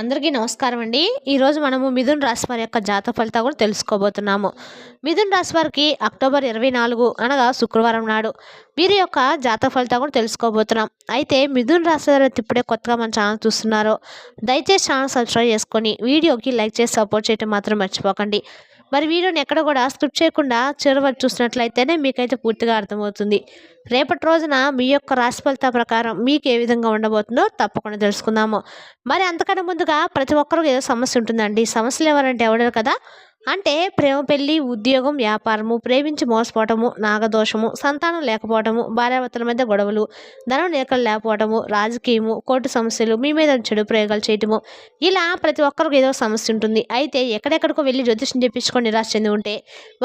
అందరికీ నమస్కారం అండి. ఈరోజు మనము మిథున్ రాశి వారి యొక్క జాత ఫలితాలు కూడా తెలుసుకోబోతున్నాము. మిథున్ రాశి వారికి అక్టోబర్ ఇరవై నాలుగు అనగా శుక్రవారం నాడు వీరి యొక్క జాత ఫలితాలు కూడా తెలుసుకోబోతున్నాం. అయితే మిథున్ రాశి వారి ఇప్పుడే కొత్తగా మన ఛానల్ చూస్తున్నారో. దయచేసి ఛానల్ సబ్స్క్రైబ్ చేసుకొని వీడియోకి లైక్ చేసి సపోర్ట్ చేయడం మాత్రం మర్చిపోకండి. మరి వీడియోని ఎక్కడ కూడా స్కిప్ చేయకుండా చివరి చూసినట్లయితేనే మీకైతే పూర్తిగా అర్థమవుతుంది. రేపటి రోజున మీ యొక్క రాశి ఫలిత ప్రకారం మీకు ఏ విధంగా ఉండబోతుందో తప్పకుండా తెలుసుకుందాము. మరి అంతకన్నా ముందుగా ప్రతి ఒక్కరికి ఏదో సమస్య ఉంటుందండి. సమస్యలు ఎవరంటే ఎవడరు కదా అంటే ప్రేమ పెళ్ళి ఉద్యోగం వ్యాపారము ప్రేమించి మోసపోవటము నాగదోషము సంతానం లేకపోవటము భార్యాభర్తల మధ్య గొడవలు ధనం నేకలు లేకపోవటము రాజకీయము కోర్టు సమస్యలు మీ మీద చెడు ప్రయోగాలు చేయటము. ఇలా ప్రతి ఒక్కరికి ఏదో సమస్య ఉంటుంది. అయితే ఎక్కడెక్కడికో వెళ్ళి జ్యోతిష్యం చెప్పించుకొని నిరాశ చెంది ఉంటే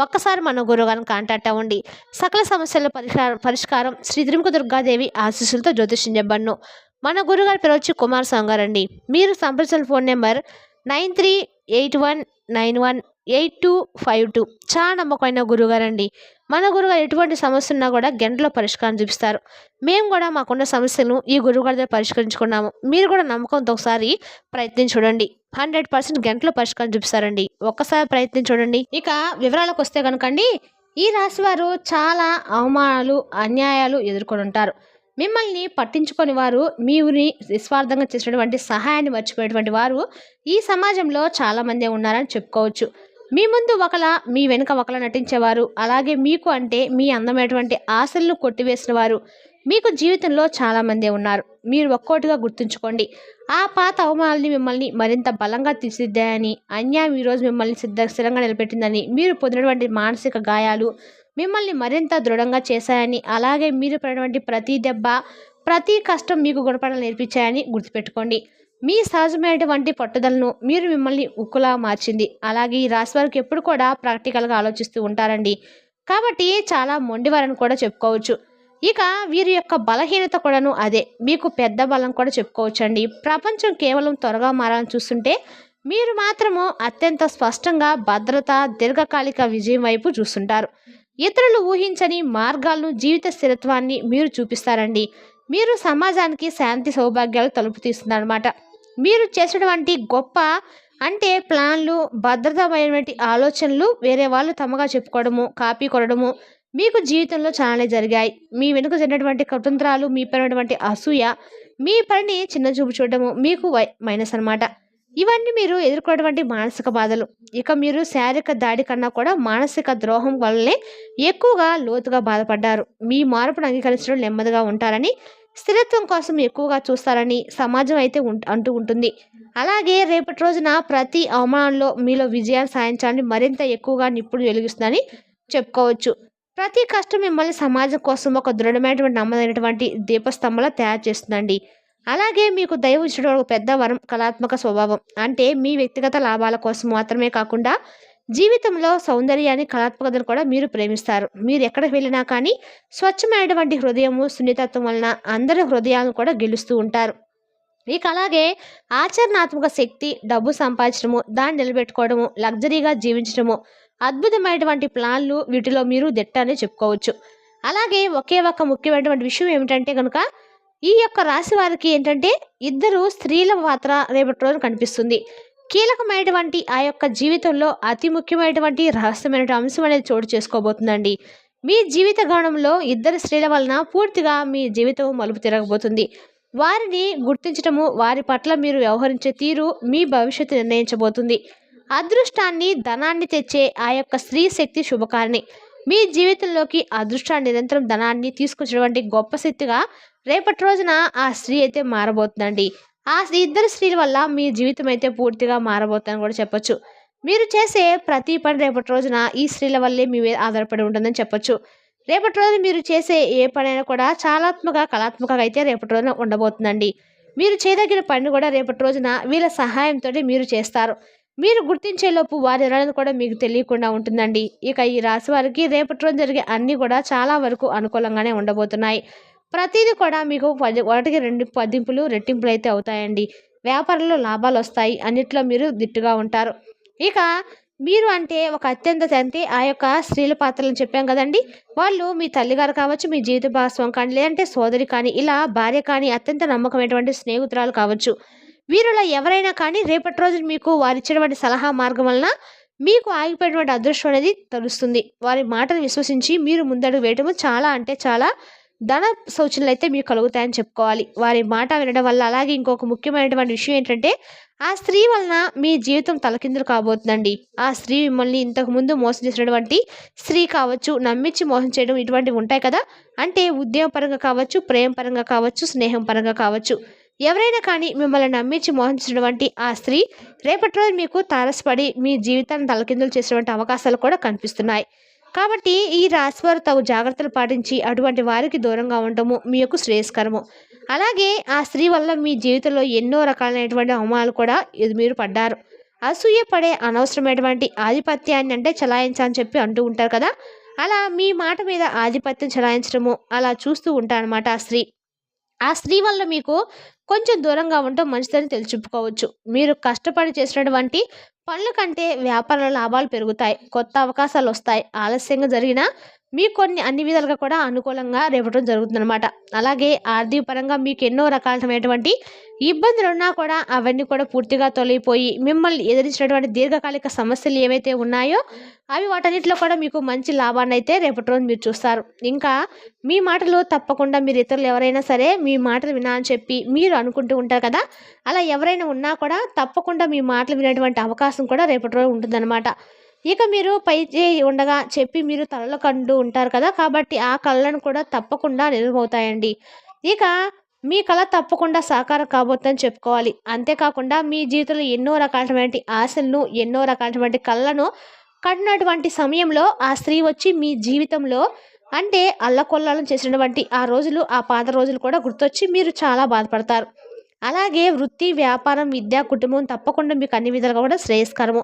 ఒక్కసారి మన గురువుగారిని కాంటాక్ట్ అవ్వండి. సకల సమస్యల పరిష్కారం పరిష్కారం శ్రీ త్రిముఖ దుర్గాదేవి ఆశీస్సులతో జ్యోతిష్యం చెప్పబడను. మన గురుగారి పేరు వచ్చి కుమార్ స్వామి గారండి. మీరు సంప్రదించిన phone number nine three eight one nine one eight two five two. చాలా నమ్మకమైన గురుగారండి మన గురుగారు ఎటువంటి సమస్య ఉన్నా కూడా గంటలో పరిష్కారం చూపిస్తారు. మేము కూడా మాకున్న సమస్యలను ఈ గురుగారి దగ్గర పరిష్కరించుకున్నాము. మీరు కూడా నమ్మకంతో ఒకసారి ప్రయత్నం చూడండి. హండ్రెడ్ పర్సెంట్ గంటలో పరిష్కారం చూపిస్తారండి. ఒక్కసారి ప్రయత్నం చూడండి. ఇక వివరాలకు వస్తే కనుకండి. ఈ రాశి వారు చాలా అవమానాలు అన్యాయాలు ఎదుర్కొని ఉంటారు. మిమ్మల్ని పట్టించుకొని వారు మీ ఊరిని నిస్వార్థంగా చేసినటువంటి సహాయాన్ని మర్చిపోయేటువంటి వారు ఈ సమాజంలో చాలామందే ఉన్నారని చెప్పుకోవచ్చు. మీ ముందు ఒకలా మీ వెనుక ఒకలా నటించేవారు. అలాగే మీకు అంటే మీ అందమైనటువంటి ఆశలను కొట్టివేసిన వారు మీకు జీవితంలో చాలామందే ఉన్నారు. మీరు ఒక్కోటిగా గుర్తుంచుకోండి. ఆ పాత అవమానాలని మిమ్మల్ని మరింత బలంగా తీర్చిదిద్దాయని అన్యాయం ఈరోజు మిమ్మల్ని సిద్ధ స్థిరంగా నిలబెట్టిందని మీరు పొందినటువంటి మానసిక గాయాలు మిమ్మల్ని మరింత దృఢంగా చేశాయని అలాగే మీరు పడినటువంటి ప్రతి దెబ్బ ప్రతి కష్టం మీకు గుణపడాలని నేర్పించాయని గుర్తుపెట్టుకోండి. మీ సహజమైనటువంటి పట్టుదలను మీరు మిమ్మల్ని ఉక్కులా మార్చింది. అలాగే ఈ రాశి వారికి ఎప్పుడు కూడా ప్రాక్టికల్గా ఆలోచిస్తూ ఉంటారండి. కాబట్టి చాలా మొండివారని కూడా చెప్పుకోవచ్చు. ఇక వీరి యొక్క బలహీనత కూడాను అదే. మీకు పెద్ద బలం కూడా చెప్పుకోవచ్చు అండి ప్రపంచం కేవలం త్వరగా మారాలని చూస్తుంటే మీరు మాత్రము అత్యంత స్పష్టంగా భద్రత దీర్ఘకాలిక విజయం వైపు చూస్తుంటారు. ఇతరులు ఊహించని మార్గాలను జీవిత స్థిరత్వాన్ని మీరు చూపిస్తారండి. మీరు సమాజానికి శాంతి సౌభాగ్యాలు తలుపు తీస్తున్నారన్నమాట మీరు చేసినటువంటి గొప్ప అంటే ప్లాన్లు భద్రతమైనటువంటి ఆలోచనలు వేరే వాళ్ళు తమగా చెప్పుకోవడము కాపీ కొనడము మీకు జీవితంలో చాలానే జరిగాయి. మీ వెనుక జరిగినటువంటి కుతంత్రాలు మీ పైనటువంటి అసూయ మీ పనిని చిన్న చూపు చూడటము మీకు వై మైనస్ అనమాట ఇవన్నీ మీరు ఎదుర్కొన్నటువంటి మానసిక బాధలు. ఇక మీరు శారీరక దాడి కన్నా కూడా మానసిక ద్రోహం వల్లనే ఎక్కువగా లోతుగా బాధపడ్డారు. మీ మార్పును అంగీకరించడం నెమ్మదిగా ఉంటారని స్థిరత్వం కోసం ఎక్కువగా చూస్తారని సమాజం అయితే అంటూ ఉంటుంది. అలాగే రేపటి రోజున ప్రతి అవమానంలో మీలో విజయాన్ని సాధించాలని మరింత ఎక్కువగా నిప్పుడు వెలిగిస్తుందని చెప్పుకోవచ్చు. ప్రతి కష్టం మిమ్మల్ని సమాజం కోసం ఒక దృఢమైనటువంటి నమ్మదైనటువంటి దీపస్తంభంలో తయారు చేస్తుందండి. అలాగే మీకు దైవం ఇచ్చడం ఒక పెద్ద వరం కళాత్మక స్వభావం. అంటే మీ వ్యక్తిగత లాభాల కోసం మాత్రమే కాకుండా జీవితంలో సౌందర్యాన్ని కళాత్మకతను కూడా మీరు ప్రేమిస్తారు. మీరు ఎక్కడికి వెళ్ళినా కానీ స్వచ్ఛమైనటువంటి హృదయము సున్నితత్వం వలన అందరి హృదయాలను కూడా గెలుస్తూ ఉంటారు. ఇక అలాగే ఆచరణాత్మక శక్తి డబ్బు సంపాదించడము దాన్ని నిలబెట్టుకోవడము లగ్జరీగా జీవించడము అద్భుతమైనటువంటి ప్లాన్లు వీటిలో మీరు దిట్ట అని చెప్పుకోవచ్చు. అలాగే ఒకే ఒక ముఖ్యమైనటువంటి విషయం ఏమిటంటే కనుక ఈ యొక్క రాశి వారికి ఏంటంటే ఇద్దరు స్త్రీల పాత్ర రేపటి రోజున కనిపిస్తుంది. కీలకమైనటువంటి ఆ యొక్క జీవితంలో అతి ముఖ్యమైనటువంటి రహస్యమైన అంశం అనేది చోటు చేసుకోబోతుందండి. మీ జీవిత గణంలో ఇద్దరు స్త్రీల వలన పూర్తిగా మీ జీవితం మలుపు తిరగబోతుంది. వారిని గుర్తించడము వారి పట్ల మీరు వ్యవహరించే తీరు మీ భవిష్యత్తు నిర్ణయించబోతుంది. అదృష్టాన్ని ధనాన్ని తెచ్చే ఆ యొక్క స్త్రీ శక్తి శుభకారిణి. మీ జీవితంలోకి అదృష్టాన్ని నిరంతరం ధనాన్ని తీసుకొచ్చినటువంటి గొప్ప శక్తిగా రేపటి రోజున ఆ స్త్రీ అయితే మారబోతుందండి. ఆ ఇద్దరు స్త్రీల వల్ల మీ జీవితం అయితే పూర్తిగా మారబోతుందని కూడా చెప్పొచ్చు. మీరు చేసే ప్రతి పని రేపటి రోజున ఈ స్త్రీల వల్లే మీ మీద ఆధారపడి ఉంటుందని చెప్పొచ్చు. రేపటి రోజున మీరు చేసే ఏ పనైనా కూడా చాలాత్మక కళాత్మకంగా అయితే రేపటి రోజున ఉండబోతుందండి. మీరు చేయదగిన పని కూడా రేపటి రోజున వీళ్ళ సహాయంతో మీరు చేస్తారు. మీరు గుర్తించేలోపు వారి ఎవరైనా కూడా మీకు తెలియకుండా ఉంటుందండి. ఇక ఈ రాశి వారికి రేపటి రోజు జరిగే అన్నీ కూడా చాలా వరకు అనుకూలంగానే ఉండబోతున్నాయి. ప్రతిదీ కూడా మీకు పది ఒకటికి రెండు పదింపులు రెట్టింపులు అయితే అవుతాయండి. వ్యాపారంలో లాభాలు వస్తాయి అన్నిట్లో మీరు దిట్టుగా ఉంటారు. ఇక మీరు అంటే ఒక అత్యంత తంతి ఆ యొక్క స్త్రీల పాత్రలను చెప్పాం కదండి. వాళ్ళు మీ తల్లిగారు కావచ్చు మీ జీవిత భాగస్వామి కానీ లేదంటే సోదరి కానీ ఇలా భార్య కానీ అత్యంత నమ్మకమైనటువంటి స్నేహితురాలు కావచ్చు. వీరిలో ఎవరైనా కానీ రేపటి రోజు మీకు వారిచ్చినటువంటి సలహా మార్గం వలన మీకు ఆగిపోయినటువంటి అదృష్టం అనేది తెలుస్తుంది. వారి మాటను విశ్వసించి మీరు ముందడుగు వేయటము చాలా అంటే చాలా ధన సూచనలు అయితే మీకు కలుగుతాయని చెప్పుకోవాలి. వారి మాట వినడం వల్ల అలాగే ఇంకొక ముఖ్యమైనటువంటి విషయం ఏంటంటే ఆ స్త్రీ వలన మీ జీవితం తలకిందులు కాబోతుందండి. ఆ స్త్రీ మిమ్మల్ని ఇంతకు ముందు మోసం చేసినటువంటి స్త్రీ కావచ్చు నమ్మించి మోసం చేయడం ఇటువంటివి ఉంటాయి కదా. అంటే ఉద్యమపరంగా కావచ్చు ప్రేమ పరంగా కావచ్చు స్నేహం పరంగా కావచ్చు. ఎవరైనా కానీ మిమ్మల్ని నమ్మించి మోహించినటువంటి ఆ స్త్రీ రేపటి రోజు మీకు తారసపడి మీ జీవితాన్ని తలకిందులు చేసినటువంటి అవకాశాలు కూడా కనిపిస్తున్నాయి. కాబట్టి ఈ రాశివారు తగు జాగ్రత్తలు పాటించి అటువంటి వారికి దూరంగా ఉండటము మీ యొక్క శ్రేయస్కరము. అలాగే ఆ స్త్రీ వల్ల మీ జీవితంలో ఎన్నో రకాలైనటువంటి అవమానాలు కూడా ఇది మీరు పడ్డారు. అసూయ పడే అనవసరమైనటువంటి ఆధిపత్యాన్ని అంటే చలాయించని చెప్పి అంటూ ఉంటారు కదా. అలా మీ మాట మీద ఆధిపత్యం చలాయించడము అలా చూస్తూ ఉంటారనమాట ఆ స్త్రీ. ఆ స్త్రీ వల్ల మీకు కొంచెం దూరంగా ఉండటం మంచిదని తెలిసిపుకోవచ్చు మీరు కష్టపడి చేసినటువంటి పనుల కంటే వ్యాపార లాభాలు పెరుగుతాయి. కొత్త అవకాశాలు వస్తాయి. ఆలస్యంగా జరిగినా మీకు కొన్ని అన్ని విధాలుగా కూడా అనుకూలంగా రేపటం జరుగుతుందన్నమాట. అలాగే ఆర్థిక పరంగా మీకు ఎన్నో రకాలైనటువంటి ఇబ్బందులు ఉన్నా కూడా అవన్నీ కూడా పూర్తిగా తొలగిపోయి మిమ్మల్ని ఎదిరించినటువంటి దీర్ఘకాలిక సమస్యలు ఏవైతే ఉన్నాయో అవి వాటన్నిటిలో కూడా మీకు మంచి లాభాన్ని అయితే రేపటి రోజు మీరు చూస్తారు. ఇంకా మీ మాటలు తప్పకుండా మీరు ఇతరులు ఎవరైనా సరే మీ మాటలు వినా అని చెప్పి మీరు అనుకుంటూ ఉంటారు కదా? అలా ఎవరైనా ఉన్నా కూడా తప్పకుండా మీ మాటలు వినేటువంటి అవకాశం కూడా రేపటి రోజు ఉంటుందన్నమాట. ఇక మీరు పై చేయి ఉండగా చెప్పి మీరు తలలో కండు ఉంటారు కదా? కాబట్టి ఆ కళ్ళను కూడా తప్పకుండా నిజమవుతాయండి ఇక మీ కళ తప్పకుండా సాకారం కాబోతుందని చెప్పుకోవాలి. అంతేకాకుండా మీ జీవితంలో ఎన్నో రకాలైనటువంటి ఆశలను ఎన్నో రకాలైనటువంటి కళ్ళను కట్టినటువంటి సమయంలో ఆ స్త్రీ వచ్చి మీ జీవితంలో అంటే అల్లకొల్లాలను చేసినటువంటి ఆ రోజులు ఆ పాత రోజులు కూడా గుర్తొచ్చి మీరు చాలా బాధపడతారు. అలాగే వృత్తి వ్యాపారం విద్య కుటుంబం తప్పకుండా మీకు అన్ని విధాలుగా కూడా శ్రేయస్కరము.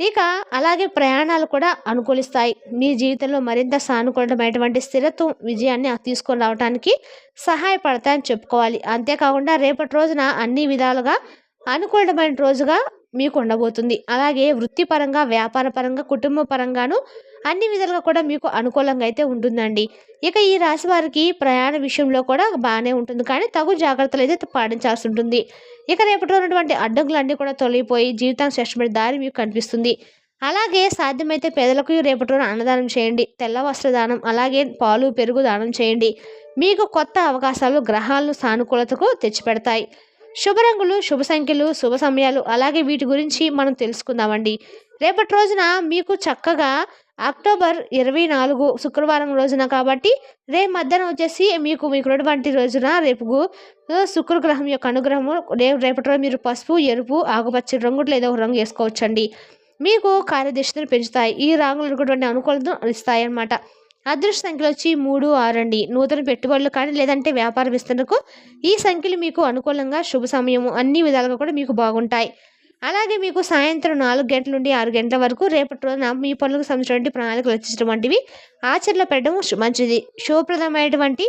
ఇక అలాగే ప్రయాణాలు కూడా అనుకూలిస్తాయి. మీ జీవితంలో మరింత సానుకూలమైనటువంటి స్థిరత్వం విజయాన్ని తీసుకొని రావడానికి సహాయపడతాయని చెప్పుకోవాలి. అంతేకాకుండా రేపటి రోజున అన్ని విధాలుగా అనుకూలమైన రోజుగా మీకు ఉండబోతుంది. అలాగే వృత్తిపరంగా వ్యాపార పరంగా కుటుంబ పరంగాను అన్ని విధాలుగా కూడా మీకు అనుకూలంగా అయితే ఉంటుందండి. ఇక ఈ రాశి వారికి ప్రయాణ విషయంలో కూడా బాగానే ఉంటుంది. కానీ తగు జాగ్రత్తలు అయితే పాటించాల్సి ఉంటుంది. ఇక రేపటి ఉన్నటువంటి అడ్డంకులన్నీ కూడా తొలగిపోయి జీవితానికి శ్రేష్టమైన దారి మీకు కనిపిస్తుంది. అలాగే సాధ్యమైతే పేదలకు రేపటి అన్నదానం చేయండి. తెల్ల వస్త్రదానం అలాగే పాలు పెరుగు దానం చేయండి. మీకు కొత్త అవకాశాలు గ్రహాలను సానుకూలతకు తెచ్చిపెడతాయి. శుభ రంగులు శుభ సంఖ్యలు శుభ సమయాలు అలాగే వీటి గురించి మనం తెలుసుకుందామండి. రేపటి రోజున మీకు చక్కగా అక్టోబర్ ఇరవై నాలుగు శుక్రవారం రోజున కాబట్టి రేపు మధ్యాహ్నం వచ్చేసి మీకు మీకు ఉన్నటువంటి రోజున రేపు శుక్రగ్రహం యొక్క అనుగ్రహము రేపు రేపటి రోజు మీరు పసుపు ఎరుపు ఆకుపచ్చ రంగు లేదా ఒక రంగు వేసుకోవచ్చండి. మీకు కార్యదర్శితను పెంచుతాయి. ఈ రంగులు ఉన్నటువంటి అనుకూలతను ఇస్తాయి అన్నమాట అదృష్ట సంఖ్యలు వచ్చి మూడు ఆరు అండి నూతన పెట్టుబడులు కానీ లేదంటే వ్యాపార విస్తరణకు ఈ సంఖ్యలు మీకు అనుకూలంగా శుభ సమయము అన్ని విధాలుగా కూడా మీకు బాగుంటాయి. అలాగే మీకు సాయంత్రం నాలుగు గంటల నుండి ఆరు గంటల వరకు రేపటి రోజున మీ పనులకు సంబంధించినటువంటి ప్రణాళికలు రచించడం వంటివి ఆచరణలో పెట్టడం మంచిది. శుభప్రదమైనటువంటి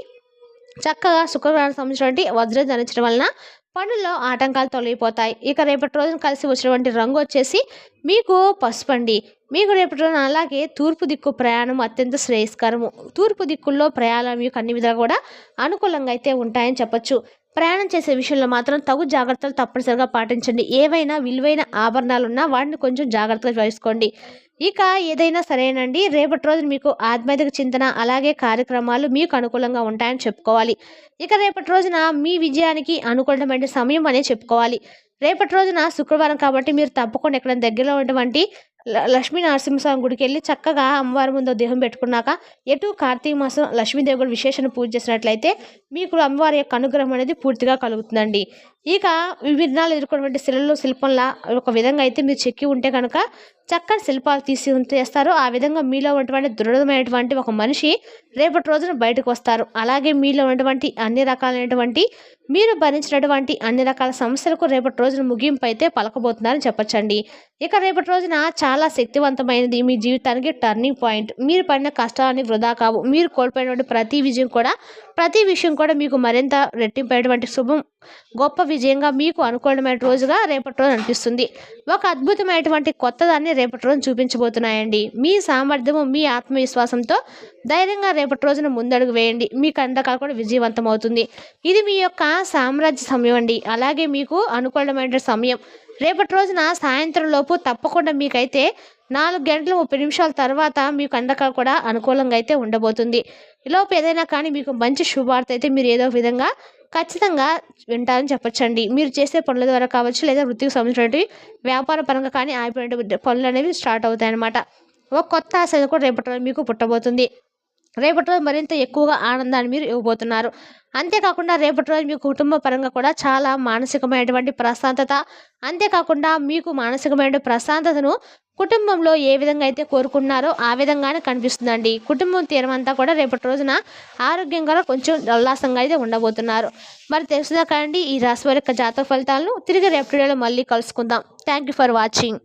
చక్కగా శుక్రవారం సంబంధించినటువంటి వజ్రం ధరించడం వలన పనుల్లో ఆటంకాలు తొలగిపోతాయి. ఇక రేపటి రోజున కలిసి వచ్చినటువంటి రంగు వచ్చేసి మీకు పసుపు అండి మీకు రేపటి రోజున అలాగే తూర్పు దిక్కు ప్రయాణం అత్యంత శ్రేయస్కరము. తూర్పు దిక్కుల్లో ప్రయాణం మీకు అన్ని విధాలు కూడా అనుకూలంగా అయితే ఉంటాయని చెప్పొచ్చు. ప్రయాణం చేసే విషయంలో మాత్రం తగు జాగ్రత్తలు తప్పనిసరిగా పాటించండి. ఏవైనా విలువైన ఆభరణాలు ఉన్నా వాటిని కొంచెం జాగ్రత్తగా వేసుకోండి. ఇక ఏదైనా సరేనండి. రేపటి రోజు మీకు ఆధ్యాత్మిక చింతన అలాగే కార్యక్రమాలు మీకు అనుకూలంగా ఉంటాయని చెప్పుకోవాలి. ఇక రేపటి రోజున మీ విజయానికి అనుకూలమైన సమయం అనే చెప్పుకోవాలి. రేపటి రోజున శుక్రవారం కాబట్టి మీరు తప్పకుండా ఎక్కడ దగ్గరలో ఉన్నటువంటి లక్ష్మీ నరసింహస్వామి గుడికి వెళ్ళి చక్కగా అమ్మవారి ముందు దేహం పెట్టుకున్నాక ఎటు కార్తీక మాసం లక్ష్మీదేవి కూడా విశేషణ పూజ చేసినట్లయితే మీకు అమ్మవారి యొక్క అనుగ్రహం అనేది పూర్తిగా కలుగుతుందండి. ఇక విభిన్నాలు ఎదుర్కొన్నటువంటి శిలలు శిల్పంలా ఒక విధంగా అయితే మీరు చెక్కి ఉంటే కనుక చక్కని శిల్పాలు తీసి చేస్తారు ఆ విధంగా మీలో ఉన్నటువంటి దృఢమైనటువంటి ఒక మనిషి రేపటి రోజున బయటకు వస్తారు. అలాగే మీలో ఉన్నటువంటి అన్ని రకాలైనటువంటి మీరు భరించినటువంటి అన్ని రకాల సమస్యలకు రేపటి రోజున ముగింపు అయితే పలకబోతున్నారని చెప్పచ్చండి. ఇక రేపటి రోజున చాలా శక్తివంతమైనది మీ జీవితానికి టర్నింగ్ పాయింట్ మీరు పడిన కష్టాన్ని వృధా కావు. మీరు కోల్పోయినటువంటి ప్రతి విజయం కూడా ప్రతి విషయం కూడా మీకు మరింత రెట్టింపైనటువంటి శుభం గొప్ప విజయంగా మీకు అనుకూలమైన రోజుగా రేపటి రోజు అనిపిస్తుంది. ఒక అద్భుతమైనటువంటి కొత్తదాన్ని రేపటి రోజు చూపించబోతున్నాయండి. మీ సామర్థ్యము మీ ఆత్మవిశ్వాసంతో ధైర్యంగా రేపటి రోజున ముందడుగు వేయండి. మీ కందకాలు కూడా విజయవంతం అవుతుంది. ఇది మీ యొక్క సామ్రాజ్య సమయం అండి. అలాగే మీకు అనుకూలమైన సమయం. రేపటి రోజున సాయంత్రం లోపు తప్పకుండా మీకైతే నాలుగు గంటల ముప్పై నిమిషాల తర్వాత మీకు అందక కూడా అనుకూలంగా అయితే ఉండబోతుంది. ఈలోపు ఏదైనా కానీ మీకు మంచి శుభార్త అయితే మీరు ఏదో విధంగా ఖచ్చితంగా వింటారని చెప్పొచ్చండి. మీరు చేసే పనుల ద్వారా కావచ్చు లేదా వృత్తికి సంబంధించినటువంటి వ్యాపార పరంగా కానీ ఆగిపోయినటువంటి పనులు అనేవి స్టార్ట్ అవుతాయి అన్నమాట ఒక కొత్త ఆశ కూడా రేపటి మీకు పుట్టబోతుంది. రేపటి రోజు మరింత ఎక్కువగా ఆనందాన్ని మీరు ఇవ్వబోతున్నారు. అంతేకాకుండా రేపటి రోజు మీ కుటుంబ పరంగా కూడా చాలా మానసికమైనటువంటి ప్రశాంతత అంతేకాకుండా మీకు మానసికమైన ప్రశాంతతను కుటుంబంలో ఏ విధంగా అయితే కోరుకున్నారో ఆ విధంగానే కనిపిస్తుందండి. కుటుంబం తీరమంతా కూడా రేపటి రోజున ఆరోగ్యంగా కొంచెం ఉల్లాసంగా అయితే ఉండబోతున్నారు. మరి తెలుసుదా కండి ఈ రాశి వారి యొక్క జాతక ఫలితాలను. తిరిగి రేపటి వీడియోలో మళ్ళీ కలుసుకుందాం. Thank you for watching